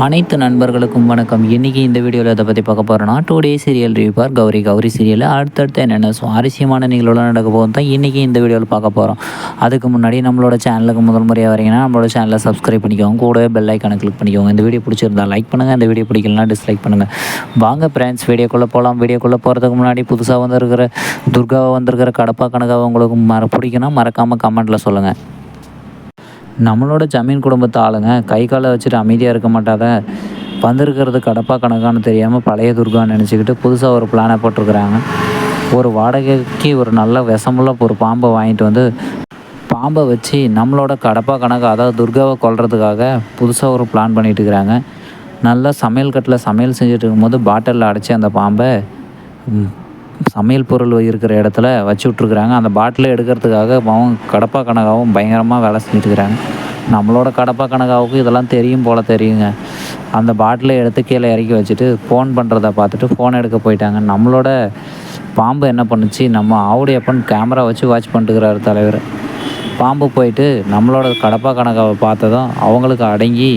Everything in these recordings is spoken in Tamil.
அனைத்து நண்பர்களுக்கும் வணக்கம். இன்றைக்கி இந்த வீடியோவில் இதை பற்றி பார்க்க போகிறோன்னா today serial review for Gauri. Gauri சீரியலில் அடுத்தடுத்து என்னென்ன சுவாரஸ்யமான நிகழ்வுலாம் நடக்க போகும் தான் இன்றைக்கி இந்த வீடியோவில் பார்க்க போகிறோம் அதுக்கு முன்னாடி நம்மளோட சேனலுக்கு முதல் முறையாக வரீங்கன்னா நம்மளோட சேனலை சப்ஸ்கிரைப் பண்ணிக்கோங்க. கூடவே பெல் ஐக்கானை கிளிக் பண்ணிக்கோங்க. இந்த வீடியோ பிடிச்சிருந்தா லைக் பண்ணுங்கள் இந்த வீடியோ பிடிக்கலனா டிஸ்லைக் பண்ணுங்கள் வாங்க ஃப்ரெண்ட்ஸ் வீடியோக்குள்ளே போகலாம் வீடியோக்குள்ளே போகிறதுக்கு முன்னாடி புதுசாக வந்திருக்கிற துர்காவை வந்திருக்கிற கடப்பா கணக்காக உங்களுக்கு மற பிடிக்குன்னா மறக்காமல் கமெண்ட்டில் சொல்லுங்கள் நம்மளோட ஜமீன் குடும்பத்து ஆளுங்க கை காலை வச்சுட்டு அமைதியாக இருக்க மாட்டாத வந்திருக்கிறது கடப்பா கணக்கான்னு தெரியாமல் பழைய துர்கான்னு நினச்சிக்கிட்டு புதுசாக ஒரு பிளானை போட்டிருக்கிறாங்க. ஒரு வாடகைக்கு ஒரு நல்ல விஷமுள்ள ஒரு பாம்பை வாங்கிட்டு வந்து பாம்பை வச்சு நம்மளோட கடப்பா கணக்கு அதாவது துர்காவை கொல்றதுக்காக புதுசாக ஒரு பிளான் பண்ணிட்டு இருக்கிறாங்க. நல்லா சமையல் கட்டில் சமையல் செஞ்சுட்டு இருக்கும்போது பாட்டிலில் அடைச்சி அந்த பாம்பை சமையல் பொருள் இருக்கிற இடத்துல வச்சு விட்ருக்குறாங்க அந்த பாட்டிலை எடுக்கிறதுக்காக அவங்க கடப்பா கனகாவும் பயங்கரமாக வேலை செஞ்சுட்டு இருக்கிறாங்க நம்மளோட கடப்பா கனகாவுக்கும் இதெல்லாம் தெரியும் போல் தெரியுங்க. அந்த பாட்டிலை எடுத்து கீழே இறக்கி வச்சுட்டு ஃபோன் பண்ணுறத பார்த்துட்டு ஃபோன் எடுக்க போயிட்டாங்க. நம்மளோட பாம்பு என்ன பண்ணுச்சு? நம்ம ஆவுடைய அப்பன் கேமரா வச்சு வாட்ச் பண்ணிட்டுக்கிறாரு தலைவர். பாம்பு போயிட்டு நம்மளோட கடப்பா கணக்காவை பார்த்ததும் அவங்களுக்கு அடங்கி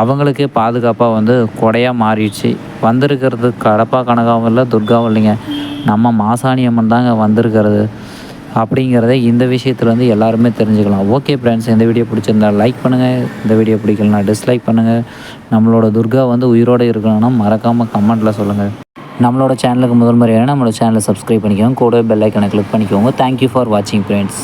அவங்களுக்கே பாதுகாப்பாக வந்து கொடையாக மாறிடுச்சு. வந்திருக்கிறது கடப்பா கனகாவும் இல்லை துர்காவும் இல்லைங்க. நம்ம மாசாணி அம்மன் தாங்க வந்திருக்கிறது அப்படிங்கிறத இந்த விஷயத்தில் வந்து எல்லாருமே தெரிஞ்சுக்கலாம். ஓகே ஃப்ரெண்ட்ஸ் இந்த வீடியோ பிடிச்சிருந்தா லைக் பண்ணுங்கள் இந்த வீடியோ பிடிக்கலனா டிஸ்லைக் பண்ணுங்கள் நம்மளோட துர்கா வந்து உயிரோடு இருக்கணும்னா மறக்காமல் கமெண்ட்டில் சொல்லுங்கள் நம்மளோட சேனலுக்கு முதல் முறையான நம்மளோட சேனலை சப்ஸ்கிரைப் பண்ணிக்கோங்க. கூட பெல் ஐக்கனை கிளிக் பண்ணிக்கோங்க. தேங்க்யூ ஃபார் வாட்சிங் ஃப்ரெண்ட்ஸ்